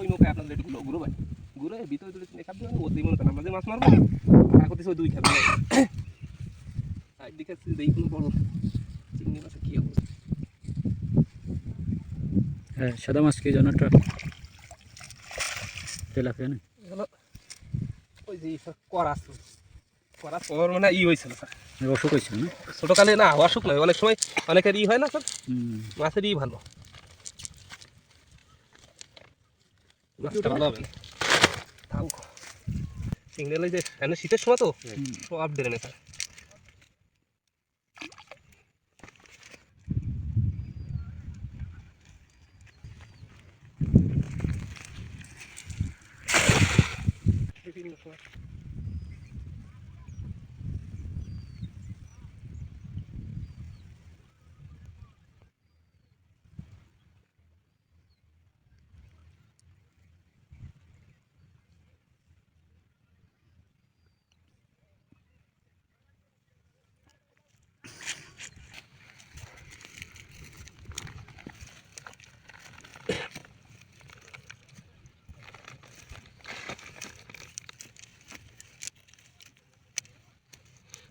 ওই নৌকায় আপনাদের একটু ঘুরো ভাই। ঘুরে ভিতরে তুলে মানে ওতেই মনে করেন আমরা যে মাছ মারবো। আর করতেছে ওই দুই সাইড দিকে দেখি কোনো বড় চিংড়ি মাছের কি অবস্থা? হ্যাঁ সাদা মাছ কি জানো একটা? তেলাপিয়া না? ওই যে স্যার করাস করাস ওর মানে ই হয়েছিল স্যার। এই অসুখ হয়েছিল না? ছোটকালে না অসুখ নয় অনেক সময় অনেকের ই হয় না স্যার। মাছের ই ভালো। হলে যে এনে শীতের সময় তো? সব ডেরে নেই স্যার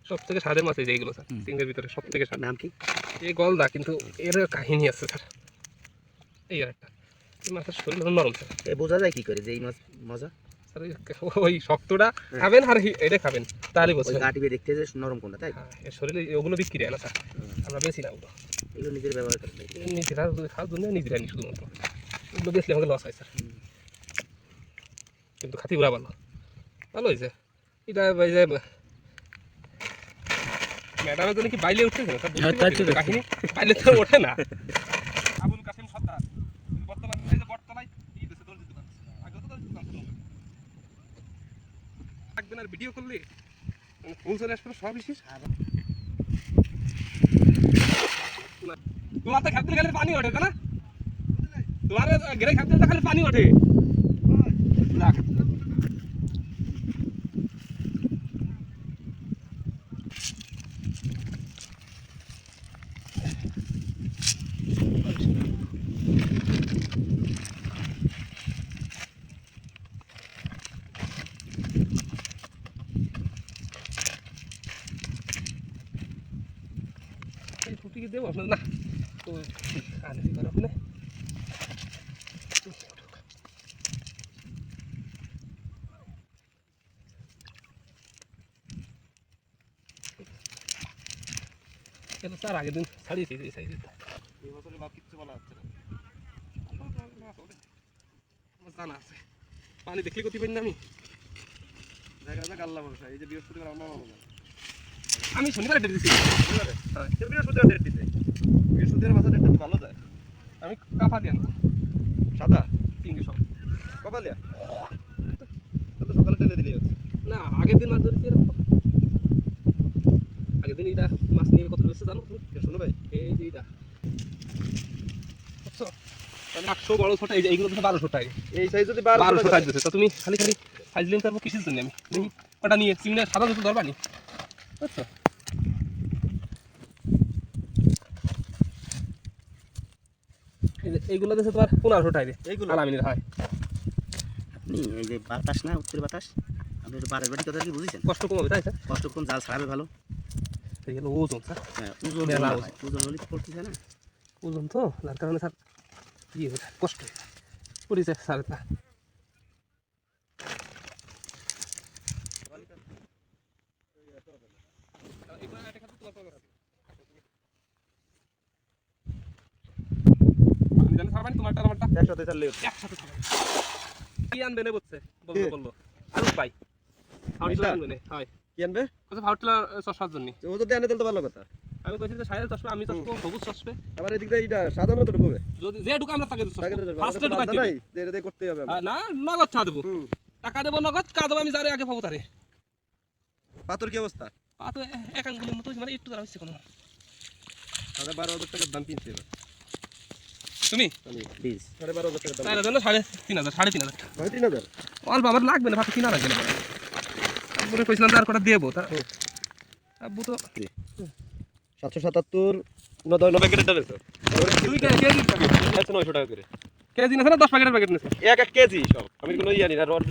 সব থেকে স্বাদের মাছ এই যে এইগুলো স্যার। চিংড়ির ভিতরে সব থেকে স্বাদ নাম কি? এই গলদা কিন্তু এর কাহিনী আছে স্যার। এই আর একটা। এই মাছের শরীর নরম স্যার। এ বোঝা যায় কি করে যে এই মাছ মজা? স্যার ওই- শক্তটা খাবেন আর এটা খাবেন তাহলে বলছেন গাটিবে দেখতে যে নরম কোনটা তাই? হ্যাঁ এর শরীরে ওগুলো বিক্রি হয় না স্যার। আমরা বেশি না ওগুলো। এগুলো নিজের ব্যবহার করতে নিজেরা খাওয়ার জন্য নিজেরা নি শুধুমাত্র। ওগুলো বেশি আমাকে লস হয় স্যার। কিন্তু খাতি উড়া ভালো। ভালো হয়েছে এটা ম্যাডামের জন্য কি বাইলে উঠতেছে না হ্যাঁ। কাহিনী বাইলে তো ওঠে না। আবুল কাসিম সর্দার। বর্তমানে বটতলায়। একদিন আর ভিডিও করলে ফুল চলে আসবে সব শেষ। তোমার তো খাদ্য গেলে পানি ওঠে না? তোমার গেলে খাদ্য খালি পানি ওঠে। কি দেবো, আপনার না? তো আনে দিবার আপনি কেন তার আগের দিন ছাড়িয়েছি, এই সাইজে এই বছরে বাপ কিচ্ছু বলা হচ্ছে না। আমার জানা আছে। পানি দেখলে করতে পারি না আমি। দেখা যাক, আল্লাহ ভরসা। এই যে বৃহস্পতিবার, আমরা মামা আমি শনিবার ডেট দিছি। হ্যাঁ, বৃহস্পতিবার ডেট দিতে বৃহস্পতিবার মাথা ডেটটা একটু ভালো যায়। আমি কাফা দিয়ে আনব সাদা? তিনটে সব। কপালিয়া? তো সকালে টেনে দিলেই হচ্ছে। না আগের দিন মাছ ধরেছি আগের দিন এটা মাছ নিয়ে কত বেশি জানো শোনো ভাই? এই যে এটা বুঝছ? আটশো বড় ছোট এই এইগুলো তো বারোশো টাকা এই সাইজ যদি বার বারোশো টাকা। তা তুমি খালি খালি সাইজ লিঙ্ক করব কিসের জন্য? আমি দেখি ওটা নিয়ে চিংড়ি সাদা দুটো ধরবা নি? বুঝছ এইগুলো দিচ্ছে তোমার পনেরোশো টাকা এইগুলো? আলামিনের হয়। আপনি এই যে বাতাস না উত্তর বাতাস? আপনি একটু বারের বাড়ি কথা কি বুঝেছেন? কষ্ট কমাবে তাই স্যার কষ্ট কম জাল ছাড়াবে ভালো। এইগুলো ওজন স্যার। হ্যাঁ ওজন ওজন। হলে পড়তেছে না। ওজন তো যার কারণে স্যার ইয়ে কষ্ট। পরিচয় স্যার এটা আমি জানি স্যার মানে তোমারটা আমারটা যদি যে সাইজ চশমা আমি চশমা সবুজ চশমে আবার এদিক দিয়ে এটা সাধারণ তো ঢুকবে যদি যে ঢুকে আমরা তাকে তাকে তো ঢুকবে। ফার্স্টে আমাদের তো ঢুকাই বাধা দিবে নাই যে এটা দিয়ে হবে না নগদ টাকা নগদ আমি আগে পাথর কি অবস্থা এক আঙ্গুলের মতো মানে একটু দাঁড়া হচ্ছে কোনো। সাড়ে বারো হাজার টাকার দাম কিনছে এবার। তুমি? আমি সাড়ে বারো হাজার টাকার দাম। চার হাজার না সাড়ে তিন হাজার সাড়ে তিন হাজার টাকা। তিন হাজার? অল্প আমার লাগবে না কিনা লাগবে না। তারপরে কইছিলাম তার কটা দেবো তা আব্বু তো সাতশো সাতাত্তর নব্বই নব্বই কেটে টানেছো তুই কে কে দিবি আছে নয়শো টাকা করে। কেজি না দশ প্যাকেটের প্যাকেট নেছে? এক এক কেজি সব। আমি কোনো ইয়ে আনি না রড